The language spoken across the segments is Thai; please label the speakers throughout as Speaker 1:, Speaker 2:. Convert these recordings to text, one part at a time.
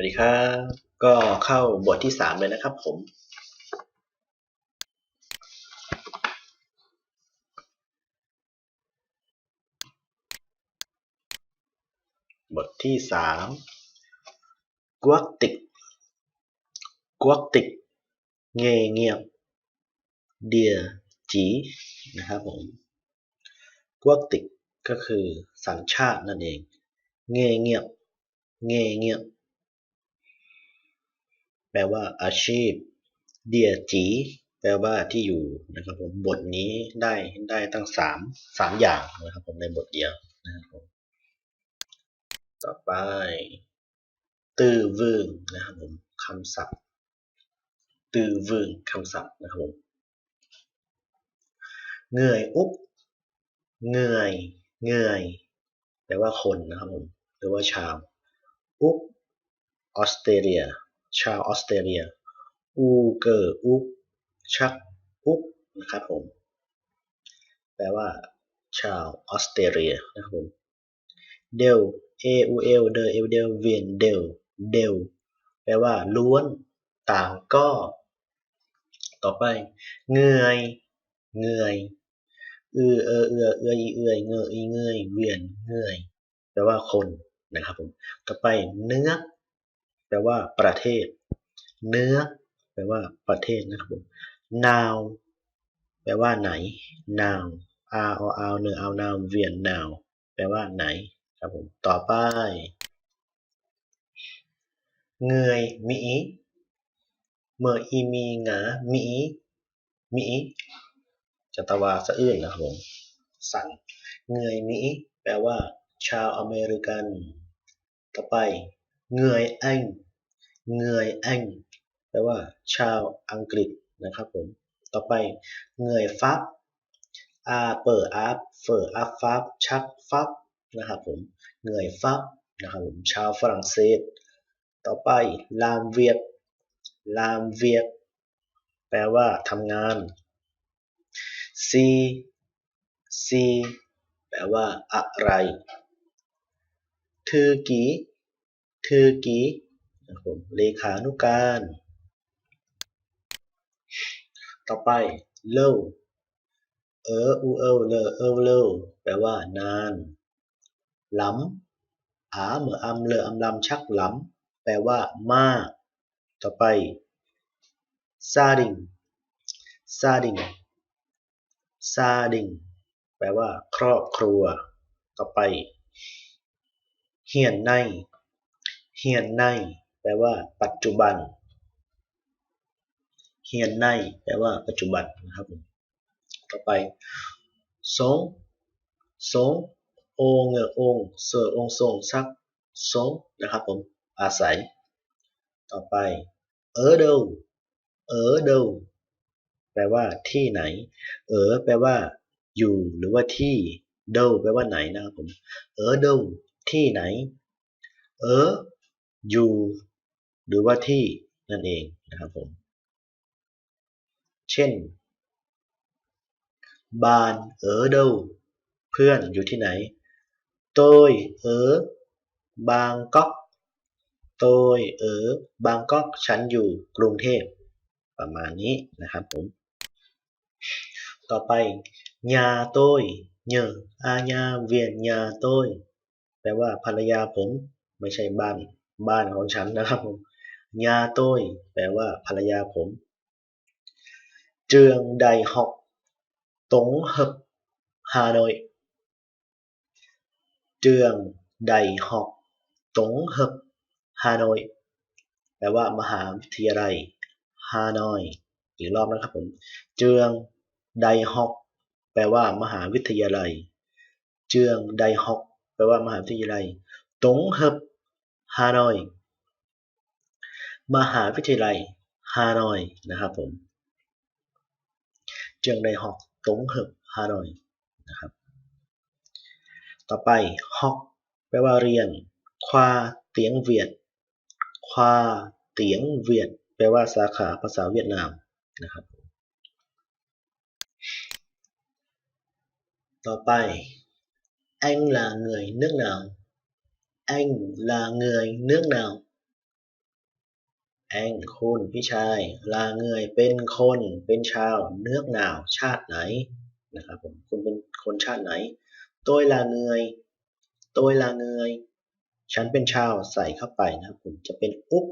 Speaker 1: วัสดีครับ ก็เข้าบทที่สามเลยนะครับผม บทที่สามกวักติก กวักติก เงยเงียบ เดียจีนะครับผม กวักติกก็คือสัญชาตินั่นเอง เงยเงียบ เงยเงียบ แปลว่าอาชีพ เดียจีแปลว่าที่อยู่นะครับผมบทนี้ได้ได้ตั้งสามสามอย่างนะครับผมในบทเดียวนะครับผมต่อไป ตือวึงนะครับผมคำศัพท์ ตือวึงคำศัพท์นะครับผมเหนื่อยอุ๊บเหนื่อยเหนื่อยแปลว่าคนนะครับผมหรือว่าชาวอุ๊บออสเตรเลีย ชาวออสเตรเลีย อูเกอร์อุ๊บชักอุ๊บนะครับผม แปลว่า ชาวออสเตรเลียนะครับผมเดล A U L เดลเดลเวียนเดลเดลแปลว่า ล้วนต่างก็ ต่อไปเหนื่อยเอยอือเออเอือเอืออีเอือยเงออีเงยเวียนเหนื่อยแปลว่าคนนะครับผม ต่อไปเนื้อ แปลว่าประเทศ เนื้อ แปลว่าประเทศนะครับผม now แปลว่าไหน now r o r เนื้อเอา now เวียน now แปลว่าไหนครับผมต่อไปเงยมีเมื่ออีมีหงามีมีจัตวาสะอื้นนะครับผมสั่นเงยมีแปลว่า ชาวอเมริกัน ต่อไป เงยแองเงยแองแปลว่าชาวอังกฤษนะครับผม ต่อไปเงยฟับอาเปิดอัพเฟอร์อัพฟับชักฟับนะครับผมเงยฟับนะครับผมชาวฝรั่งเศส ต่อไปลามเวียดลามเวียดแปลว่าทำงานซีซีแปลว่าอะไรทือกี ทือกีนะครับผมเลขานุการ ต่อไปเล่าเอออูเอลเลอเอลเลอแปลว่านานล้ำอาเหมืออำเลออำลำชักล้ำแปลว่ามาก ต่อไปซาดิงซาดิงซาดิงแปลว่า ครอบครัว ต่อไปเฮียนใน เฮียนใน แปลว่า ปัจจุบัน เฮียนใน แปลว่าปัจจุบันนะครับผมต่อไปสงสงโอเงอองเสือองทรงซักสงนะครับผม อาศัย ต่อไป เออเดาเออเดาแปลว่าที่ไหน เออแปลว่า อยู่หรือว่าที่ เดาแปลว่าไหนนะครับผม เออเดาที่ไหน เออ อยู่หรือว่าที่นั่นเองนะครับผม เช่น บานเออเดาเพื่อนอยู่ที่ไหนโตยเออบางก๊อกโตยเออบางก๊อกฉันอยู่กรุงเทพ ประมาณนี้นะครับผม ต่อไปญาโต้ยเนออาญาเวียนญาโต้ยแปลว่าภรรยาผมไม่ใช่บ้าน บ้านของฉันนะครับผมญาโต้ยแปลว่าภรรยาผม เจืองไดหอกตงเฮบฮานอย เจืองไดหอกตงเฮบฮานอย แปลว่ามหาวิทยาลัยฮานอย อีกรอบนะครับผม เจืองไดฮอกแปลว่ามหาวิทยาลัย เจืองไดฮอกแปลว่ามหาวิทยาลัยตงเฮบานอย มหาวิทยาลัยฮานอยนะครับผมเจืองไดฮอกตงเฮบฮานอยนะครับ ต่อไปฮอกแปลว่าเรียน ควาเตียงเวียด ควาเตียงเวียด แปลว่าสาขาภาษาเวียดนามนะครับ ต่อไป anh là người nước nào anh là người nước nào แองคุณพี่ชายลาเงยเป็นคน เป็นชาวเนื้อกหนาว ชาติไหนนะครับผมคุณเป็นคนชาติไหนตัวลาเงยตัวลาเงยฉันเป็นชาวใส่เข้าไปนะครับผมจะเป็นอุ๊ก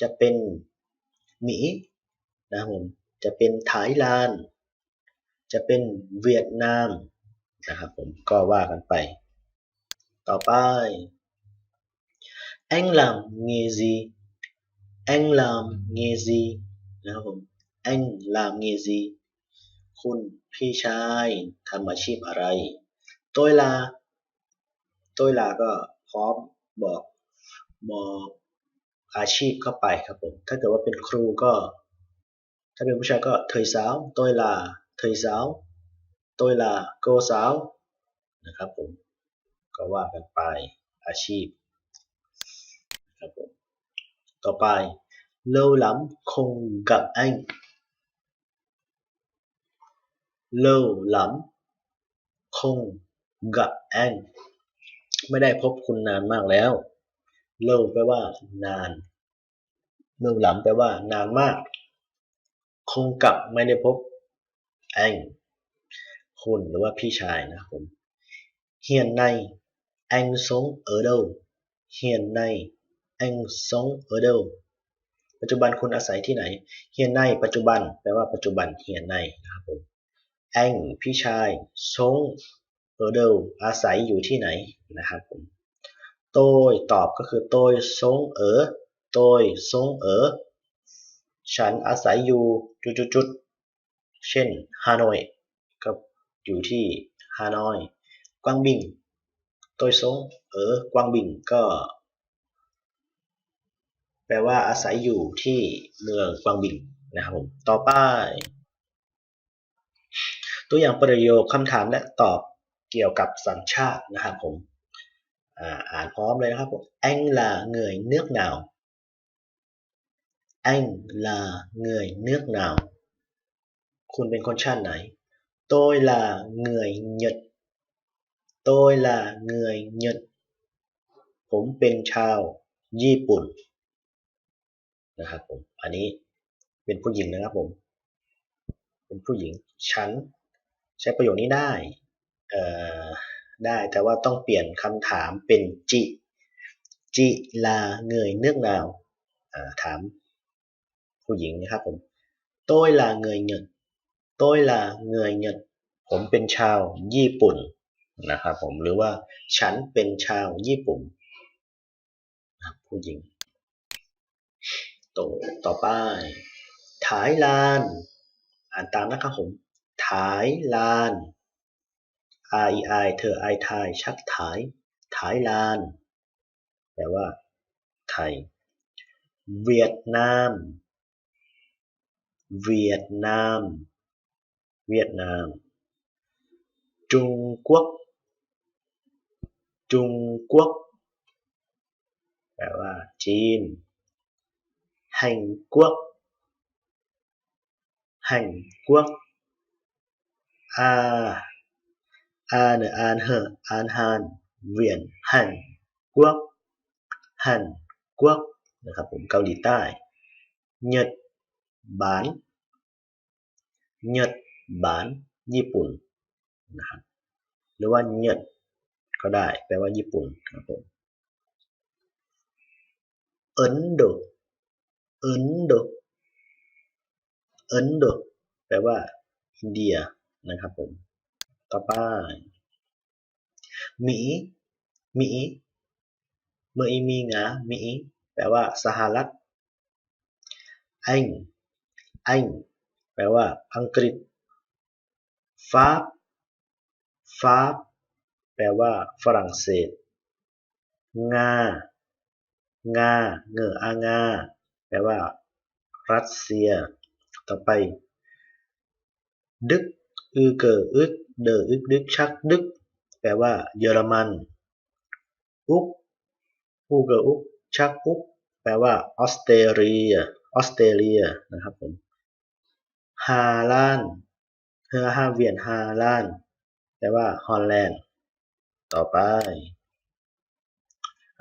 Speaker 1: จะเป็นหมีนะครับผมจะเป็นไทยลานจะเป็นเวียดนามนะครับผมก็ว่ากันไป ต่อไป anh làm nghề gì anh làm nghề gì นะครับผม anh làm nghề gì คุณพี่ชายทำอาชีพอะไรตัวลาตัวลาก็พร้อมบอกบอกอาชีพเข้าไปครับผม ถ้าเกิดว่าเป็นครูก็ ถ้าเป็นผู้ชายก็เทยสาวตัวลาเทยสาวตัวลาโกสาวนะครับผม ก็ว่ากันไปอาชีพ ครับผมต่อไป lâu lắm không gặp anh lâu lắm không gặp anh ไม่ได้พบคุณนานมากแล้ว lâu แปลว่านาน lâu lắm แปลว่านานมาก คงกับไม่ได้พบ anh คุณหรือว่าพี่ชายนะผม hiện nay anh sống ở đâu hiện nay anh sống ở đâu ปัจจุบันคุณอาศัยที่ไหน hiện nay ปัจจุบัน แปลว่าปัจจุบัน hiện nay นะครับผม anh พี่ชาย sống ở đâu อาศัยอยู่ที่ไหนนะครับผม tôi ตอบก็คือ tôi sống ở tôi sống ở ฉันอาศัยอยู่จุดๆเช่นฮานอยก็อยู่ที่ฮานอย กวางบิง tôi sống ở กวางบิงก็ แปลว่าอาศัยอยู่ที่เมืองกวางบิงนะครับผมต่อไป ตัวอย่างประโยคคำถามและตอบเกี่ยวกับสัญชาตินะครับผมอ่าอ่านพร้อมเลยนะครับผม anh là người nước nào anh là người nước nào คุณเป็นคนชาติไหน tôi là người Nhật tôi là người Nhật ผมเป็นชาวญี่ปุ่น นะครับผม อันนี้เป็นผู้หญิงนะครับผม เป็นผู้หญิงฉันใช้ประโยคนี้ได้เอ่อได้แต่ว่าต้องเปลี่ยนคำถามเป็นจิ จิลาเงยเนือกนาวาถามผู้หญิงนะครับผมโต้ยลาเงยเงินโต้ยลาเงยเงินผมเป็นชาวญี่ปุ่นนะครับผมหรือว่าฉันเป็นชาวญี่ปุ่นผู้หญิง ต่อต่อไปถ่ายลานอ่านตามนะครับผมถ่ายลาน I I เธอ I ทายชักถ่ายถ่ายลาน แปลว่า ไทย เวียดนาม เวียดนาม เวียดนาม จุงกวกจุงกวกแปลว่า จีน hành quốc hành quốc a a n an h an han เวียนฮันกวกฮันกวกนะครับผมเกาหลีใต้ nhật บาน nhật บานญี่ปุ่นนะครับหรือว่า nhật ก็ได้แปลว่าญี่ปุ่นครับผม Ấn Độ เอินโดเอินโดแปลว่าอินเดียนะครับผมต่อไปมีมีเมื่อีมีงามีแปลว่าสหรัฐอังอังแปลว่าอังกฤษฟาบฟาบแปลว่าฝรั่งเศส งา งา เงออางา แปลว่า รัสเซีย ต่อไป ดึก อือเกออึก เดออึกดึก ชักดึก แปลว่า เยอรมัน อุกอูเกออุก ชักอุก แปลว่า ออสเตรเลีย ออสเตรเลีย นะครับผม ฮาลานเฮอฮาเวียนฮาลาน แปลว่า ฮอลแลนด์ ต่อไป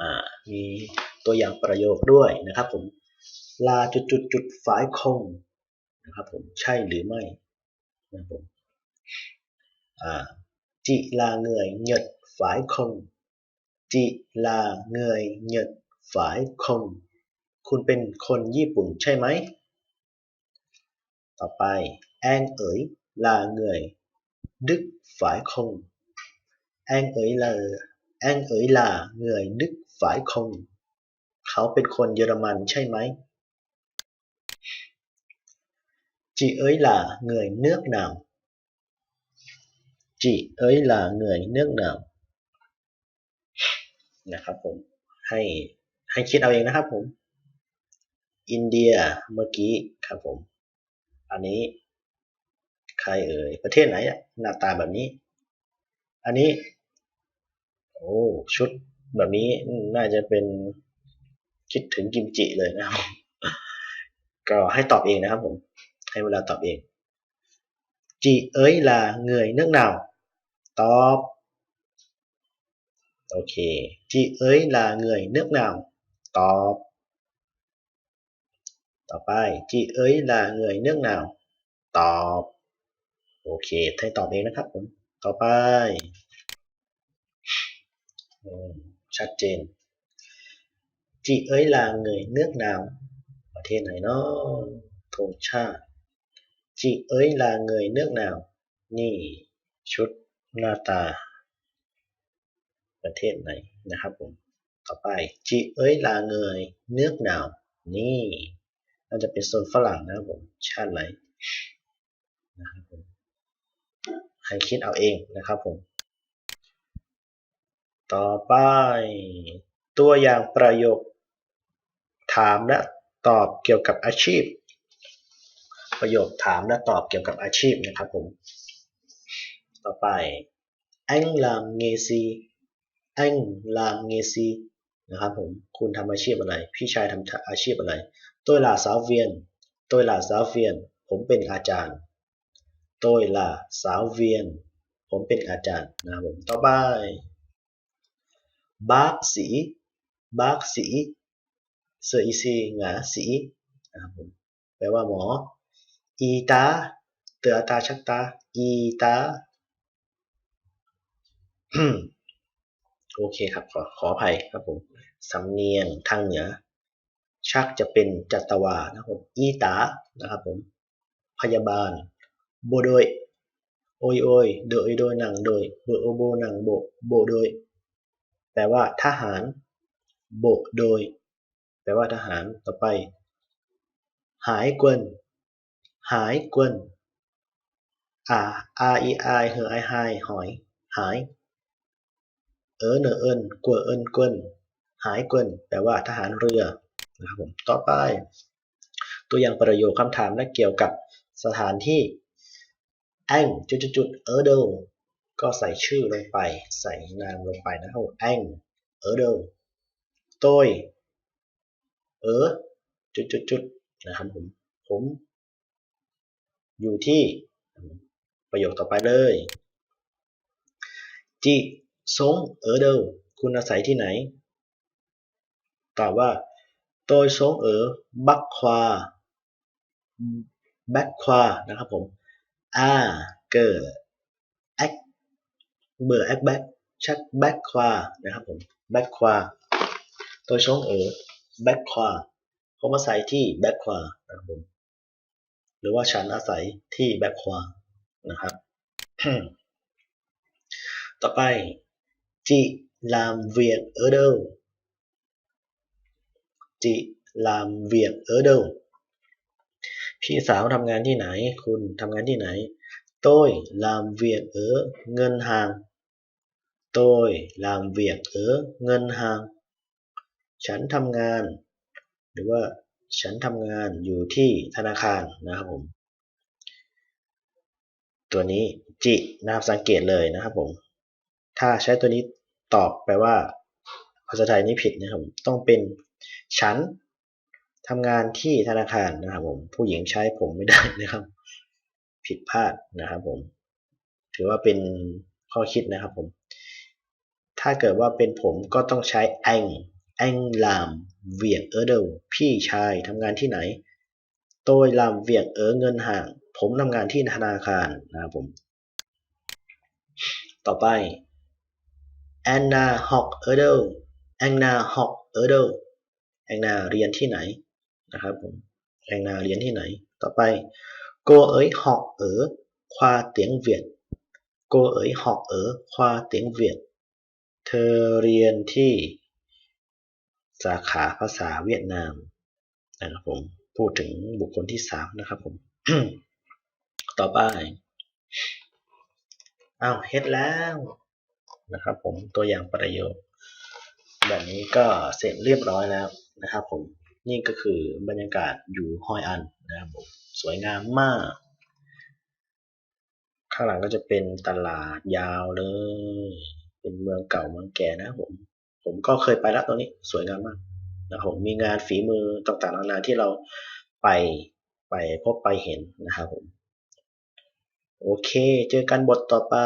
Speaker 1: อมีตัวอย่างประโยคด้วยนะครับผม ลาจุดจุดจุดฝายคงนะครับผมใช่หรือไม่นะครับผมจิลาเงยเหยดฝายคง จิลาเงยเหยดฝายคง คุณเป็นคนญี่ปุ่นใช่ไหม ต่อไป An ơi là người Đức phải không? An ơi là An ơi là người Đức phải không? เขาเป็นคนเยอรมันใช่ไหม Chị ơi là người nước nào? Chị ơi là người nước nào? นะครับผม ให้ให้คิดเอาเองนะครับผม อินเดียเมื่อกี้ครับผม อันนี้ใครเอ่ย ประเทศไหนอะหน้าตาแบบนี้ อันนี้ โอ้ชุดแบบนี้น่าจะเป็นคิดถึงกิมจิเลยนะครับ ก็ให้ตอบเองนะครับผม ให้เวลาตอบเองจีเอ้ยลาเงย nước nào ตอบโอเคจีเอ้ยลาเงย nước nào ตอบต่อไปจีเอ้ยลาเงย nước nào ตอบโอเคให้ตอบเองนะครับผมต่อไปอืมชัดเจนจีเอ้ยลาเงย nước nào ประเทศไหนเนาะธงชาติ จีเอ้ยลาเงย nước nào นี่ ชุดหน้าตา ประเทศไหนนะครับผมต่อไปจีเอ้ยลาเงย nước nào นี่น่าจะเป็นโซนฝรั่งนะครับผมชาติอะไรนะครับผมให้คิดเอาเองนะครับผมต่อไป ตัวอย่างประโยค ถามและตอบเกี่ยวกับอาชีพ ประโยคถามและตอบเกี่ยวกับอาชีพนะครับผม ต่อไป anh làm nghề gì anh làm nghề gì นะครับผม คุณทำอาชีพอะไร พี่ชายทำอาชีพอะไร tôi là giáo viên tôi là giáo viên ผมเป็นอาจารย์ tôi là giáo viên ผมเป็นอาจารย์นะครับผม ต่อไป bác sĩ bác sĩ เสืออีซีหงาสีนะครับผม แปลว่าหมอ y tá เตือตาชักตา y tá โอเคครับ ขอขออภัยครับผม สำเนียงทางเหนือ ชักจะเป็นจัตวานะครับผมอีตานะครับผม พยาบาลโบโดยโอยโอยโดยโดยหนังโดยโบโอโบหนังโบโบโดย แปลว่าทหาร โบโดย แปลว่าทหารต่อไป หายกวน หายกวนอ่า r e i เหอไอไฮหอยหาย เออเนอเอินกัวเอินกวนหายกวนแปลว่าทหารเรือนะครับผมต่อไป ตัวอย่างประโยคคำถามและเกี่ยวกับสถานที่ anh จุดจุดๆๆ ở đâu ก็ใส่ชื่อลงไป ใส่นามลงไปนะครับผม anh ở đâu tôi ở จุดจุดจุดๆๆนะครับผมผม อยู่ที่ประโยคต่อไปเลยจีซงเออเดลคุณอาศัยที่ไหน ตอบว่าโดยซงเออบักควาแบกควานะครับผมอาเกิดแอคเบอร์แอคแบกชักแบกควานะครับผมแบกควาตัวช่องเออแบกควาเขามาใส่ที่แบกควานะครับผม หรือว่าชั้นอาศัยที่แบ็ควานะครับ ต่อไปจิลามเวียงเออเดลจิลามเวียงเออเดลพี่สาวทำงานที่ไหน คุณทำงานที่ไหนำเวียเ việc ở ngân hàng tôi làm việc ร์เงินหางฉันทำงาน หรือว่า ฉันทำงานอยู่ที่ธนาคารนะครับผม ตัวนี้จินะครับสังเกตเลยนะครับผม ถ้าใช้ตัวนี้ตอบแปลว่า ภาษาไทยนี้ผิดนะครับ ต้องเป็นฉันทำงานที่ธนาคารนะครับผม ผู้หญิงใช้ผมไม่ได้นะครับ ผิดพลาดนะครับผม ถือว่าเป็นข้อคิดนะครับผม ถ้าเกิดว่าเป็นผมก็ต้องใช้ anh anh làm việc ở đâu พี่ชายทำงานที่ไหน tôi làm việc ở ngân hàng ผมทำงานที่ธนาคารนะครับผม ต่อไป Anna học ở đâu Anna học ở đâu Anna เรียนที่ไหนนะครับผม Anna เรียนที่ไหน ต่อไป cô ấy học ở khoa tiếng Việt cô ấy học ở khoa tiếng Việt เธอเรียนที่ สาขาภาษาเวียดนามนะครับผมพูดถึงบุคคลที่สามนะครับผมต่อไปอ้าวเฮ็ดแล้วนะครับผมตัวอย่างประโยคแบบนี้ก็เสร็จเรียบร้อยแล้วนะครับผมนี่ก็คือบรรยากาศอยู่ฮอยอันนะครับผมสวยงามมาก ข้างหลังก็จะเป็นตลาดยาวเลย เป็นเมืองเก่าเมืองแก่นะครับผม ผมก็เคยไปแล้วตรงนี้สวยงามมากนะครับผมมีงานฝีมือต่างๆนานาที่เราไปไปพบไปเห็นนะครับผม โอเค เจอกันบทต่อไป